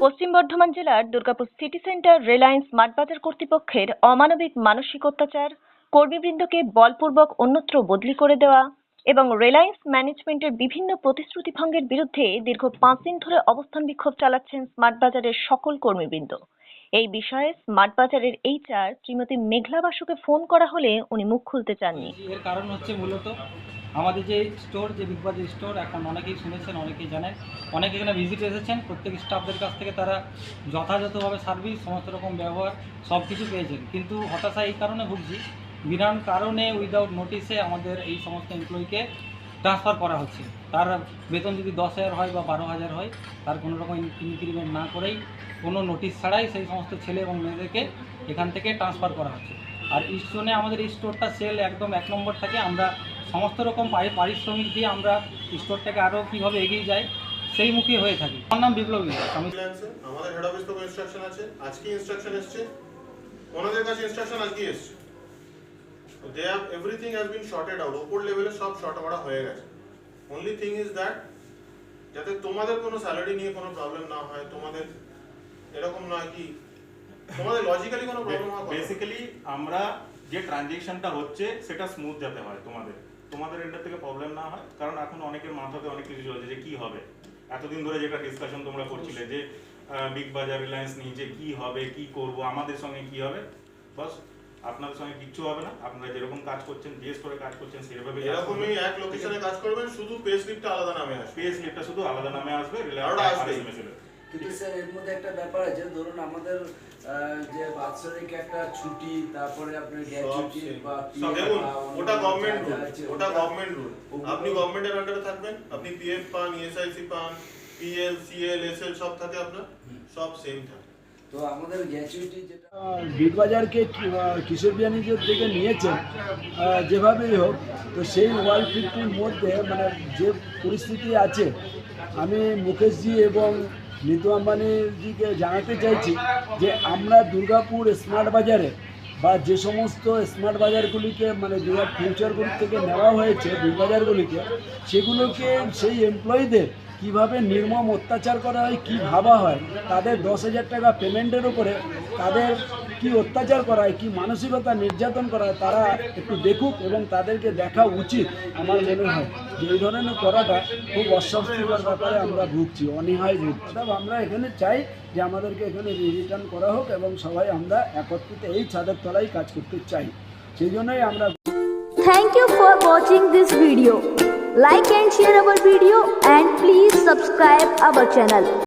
পশ্চিম বর্ধমান জেলার Durgapur city centre Reliance smart Bazaar কর্তৃপক্ষের অমানবিক মানসিক অত্যাচার কর্মীবৃন্দকে বলপূর্বক অন্যত্র বদলি করে দেওয়া এবং রিলায়েন্স ম্যানেজমেন্টের বিভিন্ন প্রতিশ্রুতি ভঙ্গের বিরুদ্ধে দীর্ঘ পাঁচ দিন ধরে অবস্থান বিক্ষোভ চালাচ্ছেন স্মার্ট বাজারের সকল কর্মীবৃন্দ। এই বিষয়ে স্মার্ট বাজারের এইচআর শ্রীমতী মেঘলা বাসুকে ফোন করা হলে উনি মুখ খুলতে চাননি। এর কারণ হচ্ছে মূলত আমাদের যে স্টোর, যে বিগ বাজার স্টোর, এখন অনেকেই শুনেছেন, অনেকেই জানেন, অনেকে এখানে ভিজিট এসেছেন, প্রত্যেক স্টাফদের কাছ থেকে তারা যথাযথভাবে সার্ভিস, সমস্ত রকম ব্যবহার সব কিছু পেয়েছেন। কিন্তু হতাশা এই কারণে ভুগছি বিনা কারণে উইদাউট নোটিসে আমাদের এই সমস্ত এমপ্লয়িকে ট্রান্সফার করা হচ্ছে। তার বেতন যদি দশ হাজার হয় বা বারো হাজার হয়, তার কোনো রকম ইনক্রিমেন্ট না করেই কোনো নোটিশ ছাড়াই সেই সমস্ত ছেলে এবং মেয়েদেরকে এখান থেকে ট্রান্সফার করা হচ্ছে। আর স্টোনে আমাদের স্টোরটা সেল একদম এক নম্বর থাকে। আমরা সমস্ত রকম পারিশ্রমিক দিয়ে আমরা স্টোরটাকে আরও কীভাবে এগিয়ে যাই, সেই মুখী হয়ে থাকি। আমার নাম বিপ্লব আমাদের হেড অফিস ইনস্ট্রাকশন আছে। আজকে ইনস্ট্রাকশন এসছে। ওনাদের কাছে ইনস্ট্রাকশন আজকে এসছে। They have everything has been sorted out ওপর লেভেলে সব শর্ট করা হয়ে গেছে অনলি থিং ইজ দ্যাট যাতে তোমাদের কোনো স্যালারি নিয়ে কোনো প্রবলেম না হয় তোমাদের এরকম নয় কি তোমাদের লজিক্যালি কোনো প্রবলেম হয় বেসিক্যালি আমরা যে ট্রানজেকশনটা হচ্ছে সেটা স্মুথ যাতে হয় তোমাদের তোমাদের এন্ডার থেকে প্রবলেম না হয় কারণ এখন অনেকের মাথাতে অনেক কিছু চলছে যে কি হবে? এতদিন ধরে যেটা ডিসকাশন তোমরা করছিলে যে বিগ বাজার রিলায়েন্স নিয়ে যে কি হবে কি করব আমাদের সঙ্গে কি হবে? বাস আপনাদের সঙ্গে কিচ্ছু হবে না। আপনারা যেরকম কাজ করছেন জিএস করে কাজ করছেন সেভাবে এরকমই এক লোকেশনে কাজ করবেন শুধু পে স্লিপটা আলাদা নামে আসবে। পে স্লিপটা শুধু আলাদা নামে আসবে আসবেই। রিলায়েন্স কিন্তু স্যার এর মধ্যে একটা ব্যাপার আছে ধরুন আমাদের যে বাৎসরিক একটা ছুটি তারপরে আপনার গ্র্যাচুইটি বা দেখুন ওটা গভর্নমেন্ট রুল ওটা গভর্নমেন্ট রুল আপনি গভর্নমেন্টের আন্ডারে থাকবেন আপনি পিএফ পান ইএসআইসি পান পিএল সিএল এসএল সব থাকে আপনার সব সেম থাকে। তো আমাদের গ্র্যাচুইটি যেটা কিশোর বিয়ানীদের থেকে নিয়েছেন আহ, যেভাবেই হোক তো সেই ওয়ান ফিফটির মধ্যে মানে যে পরিস্থিতি আছে আমি মুকেশজি এবং নিতু আম্বানিজিকে জানাতে চাইছি যে আমরা দুর্গাপুর স্মার্ট বাজারে বা যে সমস্ত স্মার্ট বাজারগুলিকে মানে দুর্গা ফিউচার গ্রুপ থেকে নেওয়া হয়েছে বিগ সেগুলোকে সেই এমপ্লয়ীদের কীভাবে নির্মম অত্যাচার করা হয়, কি ভাবা হয়, তাদের দশ হাজার টাকা পেমেন্টের উপরে তাদের কি অত্যাচার করা হয়, কি মানসিকতা নির্যাতন করা তারা একটু দেখুক এবং তাদেরকে দেখা উচিত আমার মনে হয়। যে এই ধরনের করাটা খুব অস্বস্তিকর ব্যাপারে আমরা ভুগছি, অনীহায় ভুগছি। তবে আমরা এখানে চাই যে আমাদেরকে এখানে রিটার্ন করা হোক এবং সবাই আমরা একত্রিত এই ছাদের তলায় কাজ করতে চাই। সেই জন্যই আমরা Thank you for watching this video. Like and share our video and please subscribe our channel.